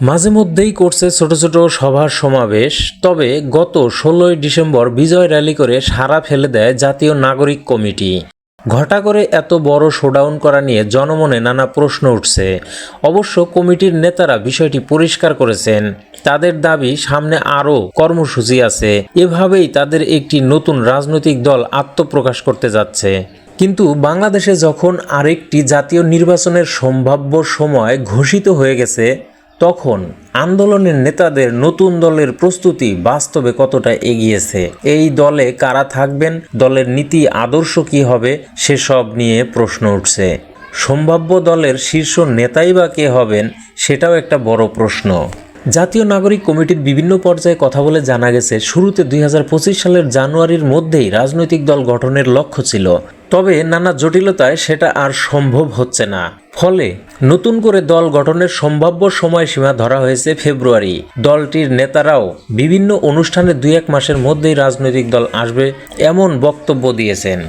মাঝে মধ্যেই করছে ছোট ছোট সভা সমাবেশ, তবে গত ষোলোই ডিসেম্বর বিজয় র্যালি করে সারা ফেলে দেয় জাতীয় নাগরিক কমিটি। ঘটা করে এত বড় শোডাউন করা নিয়ে জনমনে নানা প্রশ্ন উঠছে। অবশ্য কমিটির নেতারা বিষয়টি পরিষ্কার করেছেন। তাদের দাবি, সামনে আরও কর্মসূচি আছে। এভাবেই তাদের একটি নতুন রাজনৈতিক দল আত্মপ্রকাশ করতে যাচ্ছে। কিন্তু বাংলাদেশে যখন আরেকটি জাতীয় নির্বাচনের সম্ভাব্য সময় ঘোষিত হয়ে গেছে তখন আন্দোলনের নেতাদের নতুন দলের প্রস্তুতি বাস্তবে কতটা এগিয়েছে? এই দলে কারা থাকবেন? দলের নীতি আদর্শ কি হবে? সেসব নিয়ে প্রশ্ন উঠছে। সম্ভাব্য দলের শীর্ষ নেতাই বা কে হবেন? সেটাও একটা বড় প্রশ্ন। জাতীয় নাগরিক কমিটির বিভিন্ন পর্যায়ে কথা বলে জানা গেছে, শুরুতে দুই হাজার পঁচিশ সালের জানুয়ারির মধ্যেই রাজনৈতিক দল গঠনের লক্ষ্য ছিল। তবে নানা জটিলতায় সেটা আর সম্ভব হচ্ছে না। ফলে নতুন করে দল গঠনের সম্ভাব্য সময়সীমা ধরা হয়েছে ফেব্রুয়ারি। দলটির নেতারাও বিভিন্ন অনুষ্ঠানে দুই এক মাসের মধ্যেই রাজনৈতিক দল আসবে এমন বক্তব্য দিয়েছেন।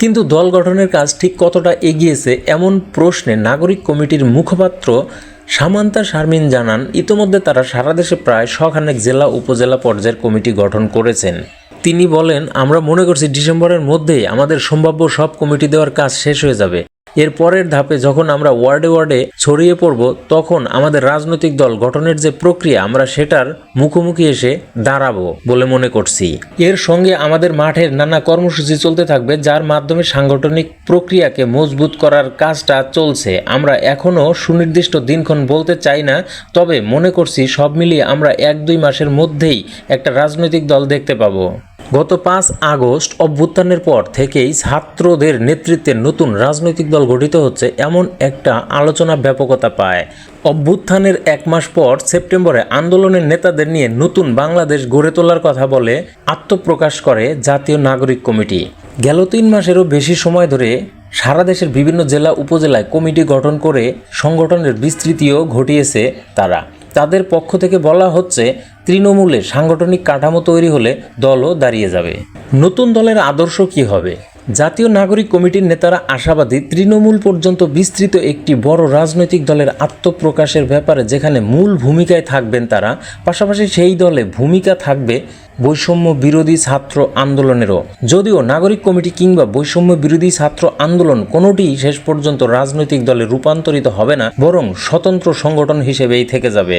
কিন্তু দল গঠনের কাজ ঠিক কতটা এগিয়েছে এমন প্রশ্নে নাগরিক কমিটির মুখপাত্র সামান্তা শারমিন জানান, ইতোমধ্যে তারা সারা দেশে প্রায় শখানেক জেলা উপজেলা পর্যায়ের কমিটি গঠন করেছেন। তিনি বলেন, আমরা মনে করছি ডিসেম্বরের মধ্যেই আমাদের সম্ভাব্য সব কমিটি দেওয়ার কাজ শেষ হয়ে যাবে। এর পরের ধাপে যখন আমরা ওয়ার্ডে ওয়ার্ডে ছড়িয়ে পড়ব, তখন আমাদের রাজনৈতিক দল গঠনের যে প্রক্রিয়া, আমরা সেটার মুখোমুখি এসে দাঁড়াবো বলে মনে করছি। এর সঙ্গে আমাদের মাঠের নানা কর্মসূচি চলতে থাকবে, যার মাধ্যমে সাংগঠনিক প্রক্রিয়াকে মজবুত করার কাজটা চলছে। আমরা এখনও সুনির্দিষ্ট দিনক্ষণ বলতে চাই না, তবে মনে করছি সব মিলিয়ে আমরা এক দুই মাসের মধ্যেই একটা রাজনৈতিক দল দেখতে পাবো। গত পাঁচ আগস্ট অভ্যুত্থানের পর থেকেই ছাত্রদের নেতৃত্বে নতুন রাজনৈতিক দল গঠিত হচ্ছে এমন একটা আলোচনা ব্যাপকতা পায়। অভ্যুত্থানের এক মাস পর সেপ্টেম্বরে আন্দোলনের নেতাদের নিয়ে নতুন বাংলাদেশ গড়ে তোলার কথা বলে আত্মপ্রকাশ করে জাতীয় নাগরিক কমিটি। গেল তিন মাসেরও বেশি সময় ধরে সারা দেশের বিভিন্ন জেলা উপজেলায় কমিটি গঠন করে সংগঠনের বিস্তৃতিও ঘটিয়েছে তারা। তাদের পক্ষ থেকে বলা হচ্ছে তৃণমূলে সাংগঠনিক কাঠামো তৈরি হলে দলও দাঁড়িয়ে যাবে। নতুন দলের আদর্শ কি হবে? জাতীয় নাগরিক কমিটির নেতারা আশাবাদী তৃণমূল পর্যন্ত বিস্তৃত একটি বড় রাজনৈতিক দলের আত্মপ্রকাশের ব্যাপারে যেখানে মূল ভূমিকায় থাকবেন তারা, পাশাপাশি সেই দলে ভূমিকা থাকবে বৈষম্য বিরোধী ছাত্র আন্দোলনেরও। যদিও নাগরিক কমিটি কিংবা বৈষম্য বিরোধী ছাত্র আন্দোলন কোনোটিই শেষ পর্যন্ত রাজনৈতিক দলে রূপান্তরিত হবে না, বরং স্বতন্ত্র সংগঠন হিসেবেই থেকে যাবে।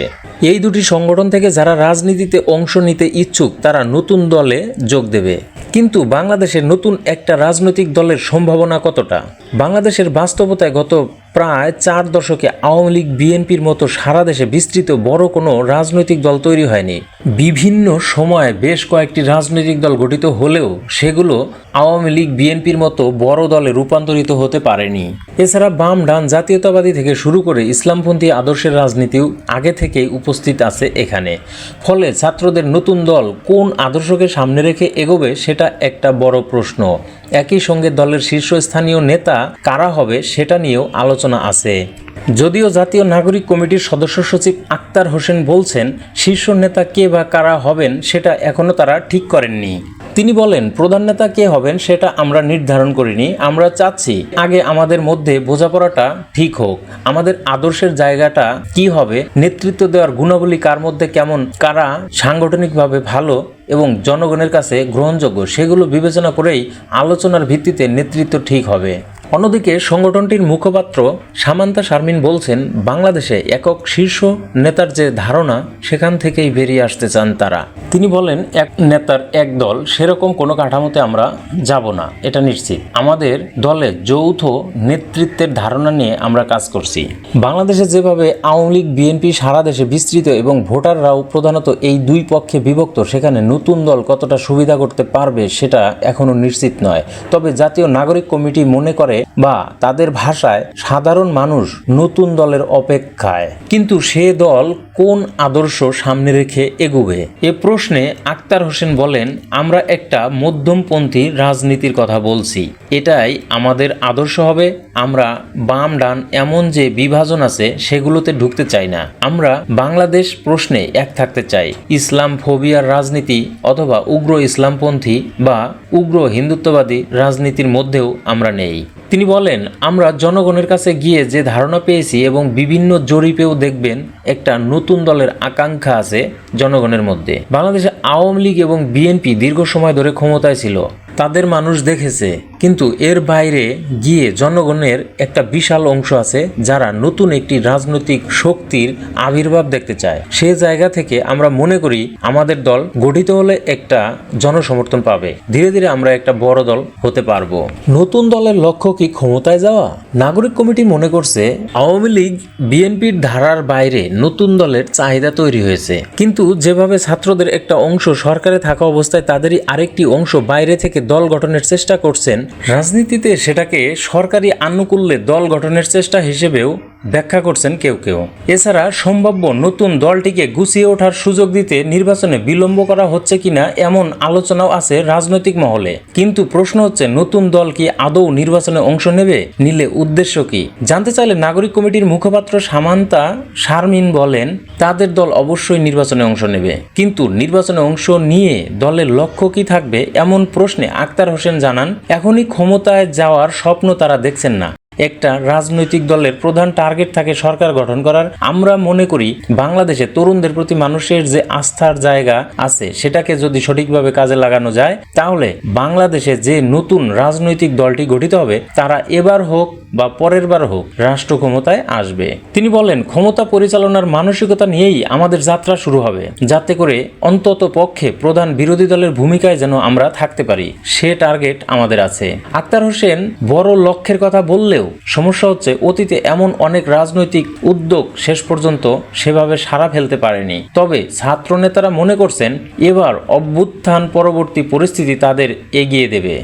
এই দুটি সংগঠন থেকে যারা রাজনীতিতে অংশ নিতে ইচ্ছুক, তারা নতুন দলে যোগ দেবে। কিন্তু বাংলাদেশের নতুন একটা রাজনৈতিক দলের সম্ভাবনা কতটা? বাংলাদেশের বাস্তবতায় গত প্রায় চার দশকে আওয়ামী লীগ, বিএনপির মতো সারা দেশে বিস্তৃত বড় কোনো রাজনৈতিক দল তৈরি হয়নি। বিভিন্ন সময়ে বেশ কয়েকটি রাজনৈতিক দল গঠিত হলেও সেগুলো আওয়ামী লীগ বিএনপির মতো বড় দলে রূপান্তরিত হতে পারেনি। এছাড়া বাম, ডান জাতীয়তাবাদী থেকে শুরু করে ইসলামপন্থী আদর্শের রাজনীতিও আগে থেকেই উপস্থিত আছে এখানে। ফলে ছাত্রদের নতুন দল কোন আদর্শকে সামনে রেখে এগোবে সেটা একটা বড় প্রশ্ন। একই সঙ্গে দলের শীর্ষস্থানীয় নেতা কারা হবে সেটা নিয়েও আলোচনা আছে। যদিও জাতীয় নাগরিক কমিটির সদস্য সচিব আক্তার হোসেন বলছেন, শীর্ষ নেতা কে বা কারা হবেন সেটা এখনও তারা ঠিক করেননি। তিনি বলেন, প্রধান নেতা কে হবেন সেটা আমরা নির্ধারণ করিনি, আমরা চাচ্ছি আগে আমাদের মধ্যে বোঝাপড়াটা ঠিক হোক, আমাদের আদর্শের জায়গাটা কি হবে, নেতৃত্ব দেওয়ার গুণাবলী কার মধ্যে কেমন, কারা সাংগঠনিকভাবে ভালো এবং জনগণের কাছে গ্রহণযোগ্য, সেগুলো বিবেচনা করেই আলোচনার ভিত্তিতে নেতৃত্ব ঠিক হবে। অন্যদিকে সংগঠনটির মুখপাত্র সামান্তা শারমিন বলছেন, বাংলাদেশে একক শীর্ষ নেতার যে ধারণা, সেখান থেকেই বেরিয়ে আসতে চান তারা। তিনি বলেন, এক নেতার এক দল সেরকম কোনো কাঠামোতে আমরা যাব না, এটা নিশ্চিত। আমাদের দলে যৌথ নেতৃত্বের ধারণা নিয়ে আমরা কাজ করছি। বাংলাদেশে যেভাবে আওয়ামী লীগ, বিএনপি সারা দেশে বিস্তৃত এবং ভোটাররাও প্রধানত এই দুই পক্ষে বিভক্ত, সেখানে নতুন দল কতটা সুবিধা করতে পারবে সেটা এখনও নিশ্চিত নয়। তবে জাতীয় নাগরিক কমিটি মনে করে বা তাদের ভাষায় সাধারণ মানুষ নতুন দলের অপেক্ষায়। কিন্তু সে দল কোন আদর্শ সামনে রেখে এগোবে? এ প্রশ্নে আক্তার হোসেন বলেন, আমরা একটা মধ্যমপন্থী রাজনীতির কথা বলছি। এটাই আমাদের আদর্শ হবে। আমরা বাম ডান এমন যে বিভাজন আছে সেগুলোতে ঢুকতে চাই না। আমরা বাংলাদেশ প্রশ্নে এক থাকতে চাই। ইসলাম ফোবিয়ার রাজনীতি অথবা উগ্র ইসলামপন্থী বা উগ্র হিন্দুত্ববাদী রাজনীতির মধ্যেও আমরা নেই। তিনি বলেন, আমরা জনগণের কাছে গিয়ে যে ধারণা পেয়েছি এবং বিভিন্ন জরিপেও দেখবেন একটা নতুন দলের আকাঙ্ক্ষা আছে জনগণের মধ্যে। বাংলাদেশে আওয়ামী লীগ এবং বিএনপি দীর্ঘ সময় ধরে ক্ষমতায় ছিল। তাদের মানুষ দেখেছে। কিন্তু এর বাইরে গিয়ে জনগণের একটা বিশাল অংশ আছে যারা নতুন একটি রাজনৈতিক শক্তির আবির্ভাব দেখতে চায়। সে জায়গা থেকে আমরা মনে করি আমাদের দল গঠিত হলে একটা জনসমর্থন পাবে। ধীরে ধীরে আমরা একটা বড় দল হতে পারব। নতুন দলের লক্ষ্য কি ক্ষমতায় যাওয়া? নাগরিক কমিটি মনে করছে, আওয়ামী লীগ বিএনপির ধারার বাইরে নতুন দলের চাহিদা তৈরি হয়েছে। কিন্তু যেভাবে ছাত্রদের একটা অংশ সরকারে থাকা অবস্থায় তাদেরই আরেকটি অংশ বাইরে থেকে দল গঠনের চেষ্টা করছেন রাজনীতিতে সেটাকে সরকারি আনুকূল্যে দল গঠনের চেষ্টা হিসেবেও ব্যাখ্যা করছেন কেউ কেউ। এছাড়া সম্ভাব্য নতুন দলটিকে গুছিয়ে ওঠার সুযোগ দিতে নির্বাচনে বিলম্ব করা হচ্ছে কিনা এমন আলোচনাও আছে রাজনৈতিক মহলে। কিন্তু প্রশ্ন হচ্ছে, নতুন দল কি আদৌ নির্বাচনে অংশ নেবে? নিলে উদ্দেশ্য কি? জানতে চাইলে নাগরিক কমিটির মুখপাত্র সামান্তা শারমিন বলেন, তাদের দল অবশ্যই নির্বাচনে অংশ নেবে। কিন্তু নির্বাচনে অংশ নিয়ে দলের লক্ষ্য কি থাকবে এমন প্রশ্নে আক্তার হোসেন জানান, এখনই ক্ষমতায় যাওয়ার স্বপ্ন তারা দেখছেন না। একটা রাজনৈতিক দলের প্রধান টার্গেট থাকে সরকার গঠন করার। আমরা মনে করি বাংলাদেশে তরুণদের প্রতি মানুষের যে আস্থার জায়গা আছে, সেটাকে যদি সঠিকভাবে কাজে লাগানো যায়, তাহলে বাংলাদেশে যে নতুন রাজনৈতিক দলটি গঠিত হবে, তারা এবার হোক বা পরের বার হোক রাষ্ট্র ক্ষমতায় আসবে। তিনি বলেন, ক্ষমতা পরিচালনার মানসিকতা নিয়েই আমাদের যাত্রা শুরু হবে, যাতে করে অন্তত পক্ষে প্রধান বিরোধী দলের ভূমিকায় যেন আমরা থাকতে পারি। সে টার্গেট আমাদের আছে। আক্তার হোসেন বড় লক্ষ্যের কথা বললেও সমস্যা হচ্ছে, অতীতে এমন অনেক রাজনৈতিক উদ্যোগ শেষ পর্যন্ত সেভাবে সাড়া ফেলতে পারেনি। তবে ছাত্র নেতারা মনে করছেন, এবার অভ্যুত্থান পরবর্তী পরিস্থিতি তাদের এগিয়ে দেবে।